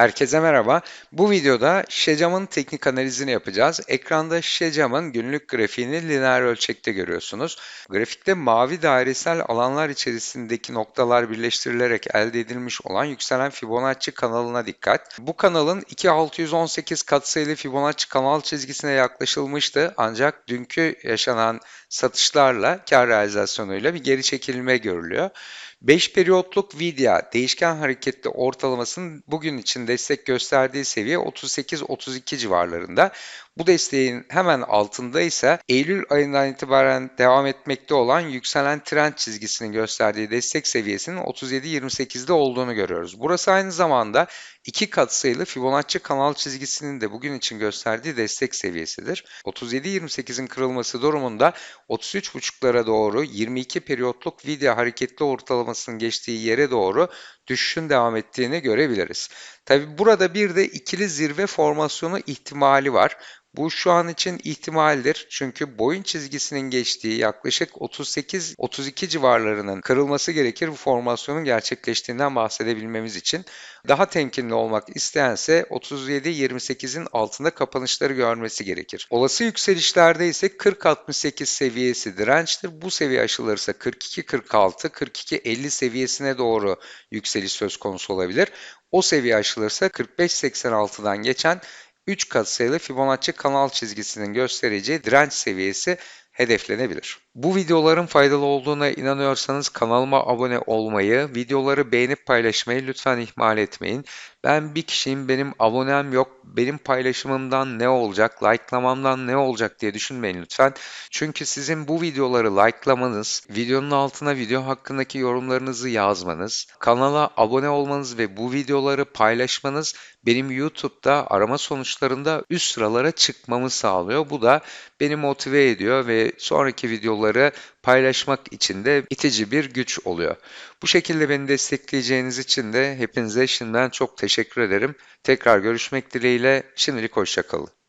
Herkese merhaba. Bu videoda şişecamın teknik analizini yapacağız. Ekranda şişecamın günlük grafiğini lineer ölçekte görüyorsunuz. Grafikte mavi dairesel alanlar içerisindeki noktalar birleştirilerek elde edilmiş olan yükselen Fibonacci kanalına dikkat. Bu kanalın 2618 katsayılı Fibonacci kanal çizgisine yaklaşılmıştı ancak dünkü yaşanan satışlarla kar realizasyonuyla bir geri çekilme görülüyor. 5 periyotluk Vidya değişken hareketli ortalamasının bugün için destek gösterdiği seviye 38-32 civarlarında. Bu desteğin hemen altında ise Eylül ayından itibaren devam etmekte olan yükselen trend çizgisinin gösterdiği destek seviyesinin 37-28'de olduğunu görüyoruz. Burası aynı zamanda iki katsayılı Fibonacci kanal çizgisinin de bugün için gösterdiği destek seviyesidir. 37-28'in kırılması durumunda 33.5'lara doğru 22 periyotluk Vidya hareketli ortalamasının geçtiği yere doğru düşüşün devam ettiğini görebiliriz. Tabi burada bir de ikili zirve formasyonu ihtimali var. Bu şu an için ihtimaldir çünkü boyun çizgisinin geçtiği yaklaşık 38-32 civarlarının kırılması gerekir bu formasyonun gerçekleştiğinden bahsedebilmemiz için. Daha temkinli olmak isteyense 37-28'in altında kapanışları görmesi gerekir. Olası yükselişlerde ise 40-68 seviyesi dirençtir. Bu seviye aşılırsa 42-46, 42-50 seviyesine doğru yükseliş söz konusu olabilir. O seviye aşılırsa 45-86'dan geçen 3 katsayılı Fibonacci kanal çizgisinin göstereceği direnç seviyesi hedeflenebilir. Bu videoların faydalı olduğuna inanıyorsanız kanalıma abone olmayı, videoları beğenip paylaşmayı lütfen ihmal etmeyin. Ben bir kişiyim, benim abonem yok, benim paylaşımımdan ne olacak, like'lamamdan ne olacak diye düşünmeyin lütfen. Çünkü sizin bu videoları like'lamanız, videonun altına video hakkındaki yorumlarınızı yazmanız, kanala abone olmanız ve bu videoları paylaşmanız benim YouTube'da arama sonuçlarında üst sıralara çıkmamı sağlıyor. Bu da beni motive ediyor ve sonraki videoları paylaşmak için de itici bir güç oluyor. Bu şekilde beni destekleyeceğiniz için de hepinize şimdiden çok teşekkür ederim. Tekrar görüşmek dileğiyle şimdilik hoşçakalın.